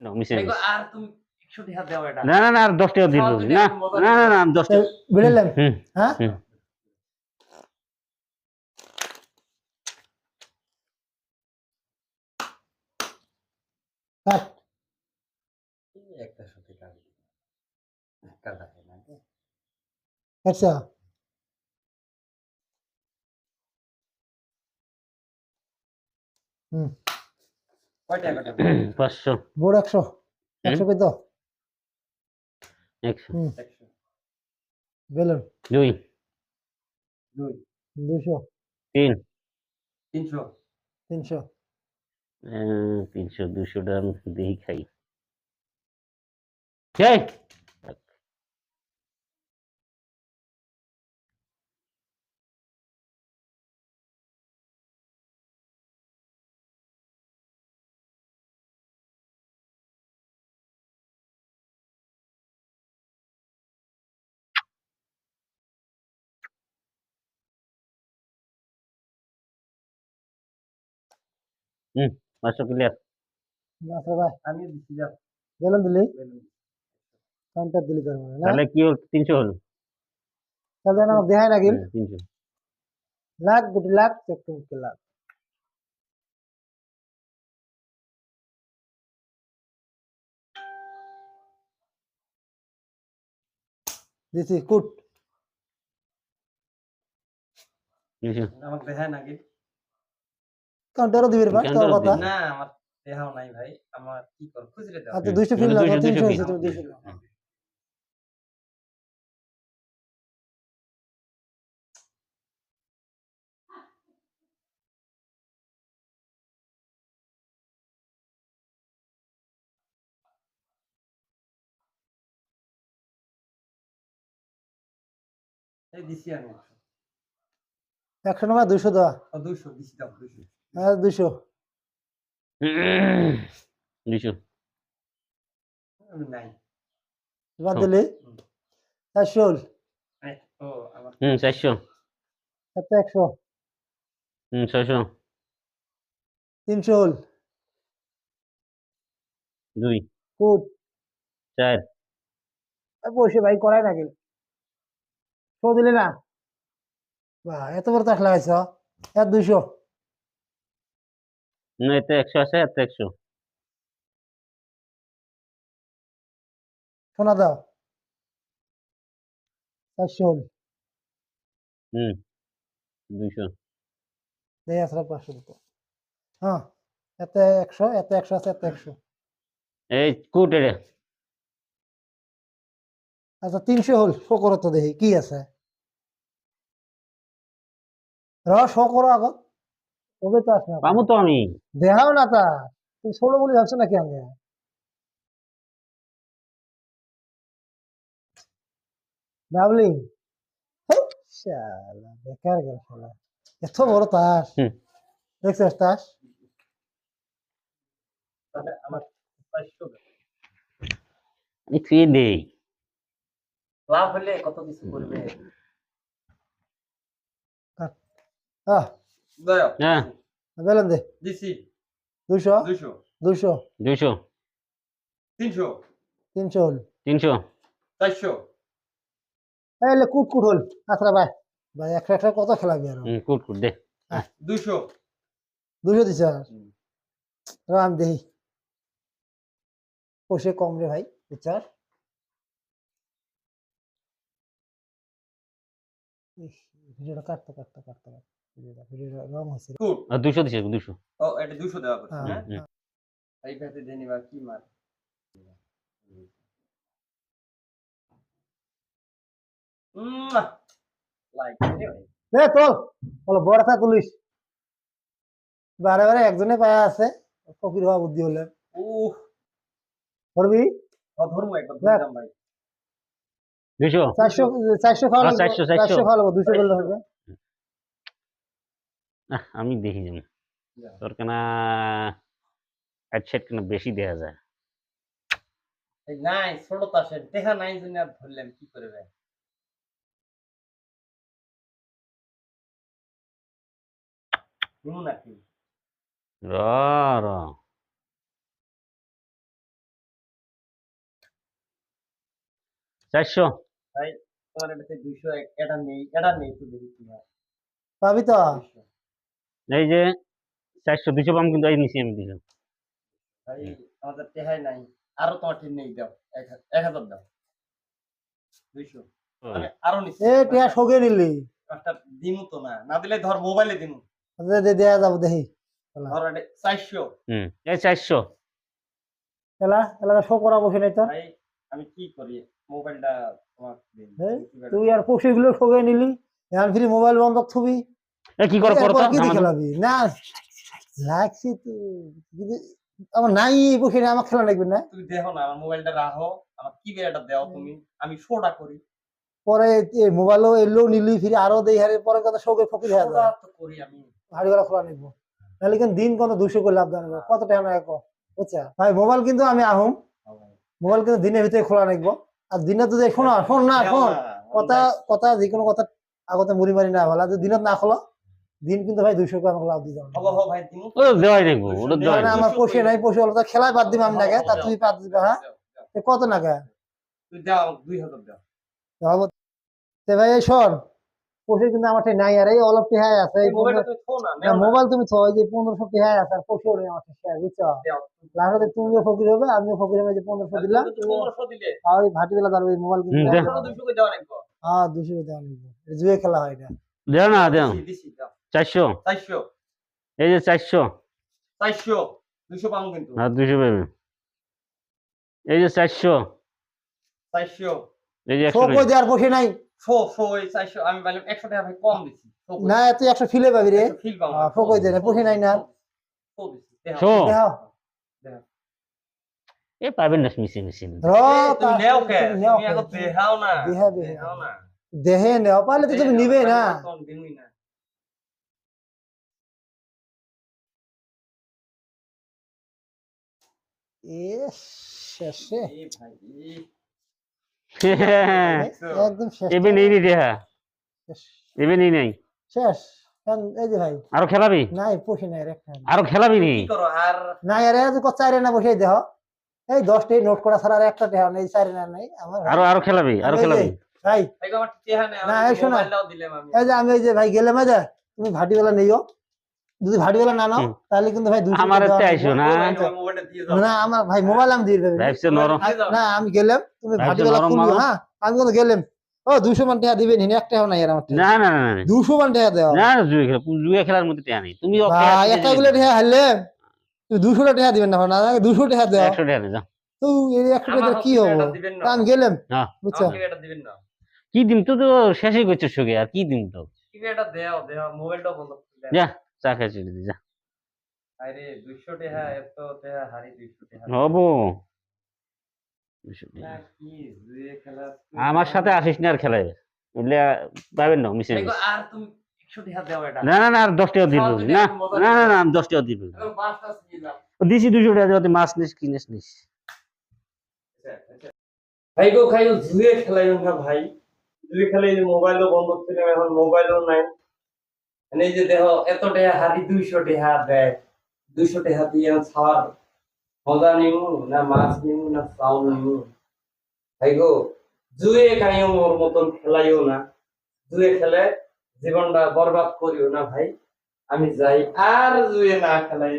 না না না আর দশ দিন না না না না নেই। না আমি দশ টাকা বিড়ালেন হুম হ্যাঁ কাট একটা সাথে কাটবে একটা থাকে না আচ্ছা হুম কয় টাকা কাটবে পাঁচশো। একশো? একশো একশো। বেলুন? দুই। তিন। তিনশো। তিনশো? তিনশো দুশো টাকা দেখি খাই এই, পাঁচশো ক্লিয়ার আচ্ছা ভাই আমি দিচ্ছি যাও বেলুন দিলি বেলুন। কাউন্টার দিলি তার মানে না তাহলে কি হল তিনশো হলো তাহলে আমার দেখায় না গিল হুম, তিনশো লাখ কোটি লাখ চক্র মুক্তি লাখ দিছি কুট তিনশো আমাকে দেখায় ভাই তোর কথা। না আমার নাই ভাই। আমার কি কর দাও। আচ্ছা হুম, দুইশো ফিল মানে লাগো 200 তিনশো 200 ফিল। তুমি দিছি আমি। একশো। টাকা দুইশো দেওয়া ও দুইশো দিছি দাও দুইশো। হ্যাঁ দুইশো দুশো। নাই। বাদ। দিলি। চারশো। হুম চারশো। সাতটা একশো। হুম ছয়শো। তিনশো। হল দুই। কুট চার। বসে ভাই করাই না গেল শো দিলি না? বাহ এত বড় তাক লাগাইছ এক দুইশো না এতে একশো আছে এতে একশো। শোনা দাও। চারশো হল। হুম দুইশো। দেয় আসলে পাঁচশো দিত হ্যাঁ এতে একশো এতে একশো আছে এতে একশো। এই কুট আচ্ছা তিনশো হল শো করো তো দেখি কি আছে? র শো করো আগত। তবে তো আসবে পাবো তো আমি। দেখাও না তা। তুমি ষোলো বলে ভাবছ নাকি আগে? ডাবলিং শালা বেকার গেল শালা। এত বড় তাস। দেখছিস তাস? তাহলে আমার চারশো আমি খেয়ে দেই লাভ হলে কত কিছু করবে? আহ। হ্যাঁ বেলেন দে দিছি দুইশো দুইশো দুইশো দুইশো তিনশো তিনশো হল তিনশো চারশো এলে কুট কুট হল। আচ্ছা ভাই। ভাই একটা একটা কত খেলাবি আর। হুম কুট কুট দে। দুইশো দুইশো দিছে আর। হুম। র আমি দেখি পয়সা কম রে ভাই বিচার। ভিডিওটা কাটতে কাটতে কাটতে কাটতে। রং হয়েছে রে। কুট আর দুশো দিছে দুশো ও এটা দুশো দেওয়া করছে হ্যাঁ, হ্যাঁ? হুম। এই ভাতে দিয়ে নিবা কি মার? তোল। বলো বড় থা তুলিস। বারে বারে একজনে পায়া আছে ফকির হওয়া বুদ্ধি হলে। ভাই। দুশো চারশো চারশো খাওয়া চারশো, চারশো। চারশো খাওয়া দুশো করলে হবে। আমি দেখি যেন তোর কেনা অ্যাডসেট কেনা বেশি দেয়া যায়? নাই তাসের দেখা নাই জন্য আর ধরলাম কি র চারশো। নেই নেই দেখি পাবি তো? এই যে চারশো দুশো পাম কিন্তু এই নিচে আমি দিলাম ভাই আমাদের টেহাই নাই। আরও তোমার ঠিক নেই দাও। এক হাজার- দাও। দুইশো। মানে আরও এ টিয়া শোকে নিলি। একটা দিমু তো না। না দিলে ধর মোবাইলে দিমু। দে দে দেয়া যাব দেখি ধর চারশো। হুম এই চারশো। এলা এলাকা শো করা বসে নাই তো। ভাই আমি কি করি? মোবাইলটা তোমার তুই আর পশু গুলো শোকে নিলি। এখন ফিরি মোবাইল বন্ধ থুবি। এ কি করো করো খেলাবি না লাগছি তো আমার নাই বসে নাই আমার খেলা লাগবে না। তুমি দেখো না আমার মোবাইলটা রাখো আমার কি বেড়াটা দাও তুমি আমি শোটা করি। পরে মোবাইলও এলো নিলি ফিরে আরও দেই হারে পরে কত শোকে ফকির হয়ে যায়। করি আমি। হাড়ি গলা খোলা নিব। নাহলে কিন্তু দিন কত দুশো করে লাভ জানব কত টাকা না এক বুঝছা? ভাই মোবাইল কিন্তু আমি আহুম। মোবাইল কিন্তু দিনের ভিতরে খোলা রাখব। আর দিনে তো যে শোনো শোন না শোন। কথা কথা যে কোনো কথা আগতে মুড়ি মারি না ভালো দিনত না খোলো দিন কিন্তু ভাই দুইশো লাভ যাব হব। মানে। আমার পোষে নাই পোষে হলো। খেলায় বাদ দিম আমি নাকি? তা তুই বাদ দিবে হ্যাঁ? কত নাকি তুই ভাই এই শোন পোষে কিন্তু আমার নাই আর এই অলপ টিহাই আছে। মোবাইল তুমি থো যে পনেরোশো টিহাই আছে আর পোষেও নেই আমার শেয়ার বুঝছ? লাস্টে তুমিও ফকির হবে আমিও ফকির হবে যে পনেরোশো দিলাম আর ওই দাঁড়াবে মোবাইল কিনতে হ্যাঁ দুশো দেওয়া নিব জুয়ে খেলা হয় দেও না দেও। দিছি, দিছি, দাও। চারশো? চারশো। এই যে চারশো। চারশো। দুইশো পাবো কিন্তু। আর দুশো পাবে। এই যে চারশো। চারশো। এই যে একশো কই দেওয়ার নাই? শো শো এই চারশো। আমি বললাম একশো টাকা ভাই কম কই। না তুই একশো ফিলে পাবি রে। ফিল পাবো। শো কই দে না, নাই না। শো দিছি, দেও। শো। এ পাবেন না মিশে মিশে র তুমি নেও কে তুমি নেও তুমি আগে কে? দেখাও না। দেহা, দেহা। না। দেহে নেওয়া পারলে তো তুমি নিবে না। শেষে। এই একদম শেষ। এবে নেই দেহা। নেই নাই? শেষ। এই যে ভাই আরও খেলাবি? নাই পোষে নাই রে আরও খেলাবি নি? কি নাই আরে আজ কত চাইরে না বসে দেহ? এই নোট করা ছাড়া আর একটা নেই চাইরে না নাই আমার ভাই- আরও আরও খেলাবি আরও আমি এই যে, খেলাবি। ভাই ভাই আমার নেই না, এই শোনো। মোবাইলটাও দিলাম আমি। এই যে আমি এই যে ভাই গেলাম এই যে তুমি ভাটিবেলা নেইও। যদি ভাটিবেলা না নাও তাহলে কিন্তু ভাই দুশো আমার টাকা দেওয়া আইসো না। মোবাইলটা দাও। না আমার ভাই মোবাইল আমি দিয়ে দেবে। ভাবছে নরম না আমি গেলাম তুমি তো ভাটিবেলা নরম হ্যাঁ? আমি কিন্তু গেলাম। ও দুশো মান টাকা দিবেন হিনে একটা নাই আর আমার না না না না, না। দুশো মান টাকা দেওয়া না জুয়ে খেলা জুয়ে খেলার মধ্যে টেয়া নেই। তুমি ভাই একটা গুলো টাকা হারলে তুমি দুশো টাকা দিবেন না না দুশো টাকা দেওয়া। একশো টাকা যাও। তো এই একটা টাকা কি হব? না। তা আমি গেলাম হ্যাঁ বুঝছ? আমাকে এটা দিবেন না। কি দিন তো তো শেষই করছ সুগে আর কি দিন তো কি এটা দেও দেও মোবাইলটাও বন্ধ করে দেও। যা। চা খেয়ে চলে দি, যা। আরে 200 টাকা এত টাকা হারি 200 টাকা হব। আমার সাথে আসিস না আর খেলায়। বুঝলে পাবেন না মিশে আর তুমি 100 টাকা দাও এটা। না না না আর দশ টাকা দিব না না না আমি দশ টাকা দিব দিছি দুশো টাকা মাছ নিস কিনিস নিস। ভাই গো খাই জুয়ে খেলাই না ভাই। জুয়ে খেলে যে মোবাইলও বন্ধ ছিল এখন মোবাইলও নাই। মানে এই যে দেখো, এত টেহা হারি দুইশো টেহা দেয়। দুইশো টেহা দিয়ে ছাড়। মজা নিমু না মাছ নিমু না চাউল নিমু? ভাই গো, জুয়ে খাইও মোর মতন খেলাইও না। জুয়ে খেলে জীবনটা বরবাদ করিও না ভাই। আমি যাই, আর জুয়ে না খেলাই।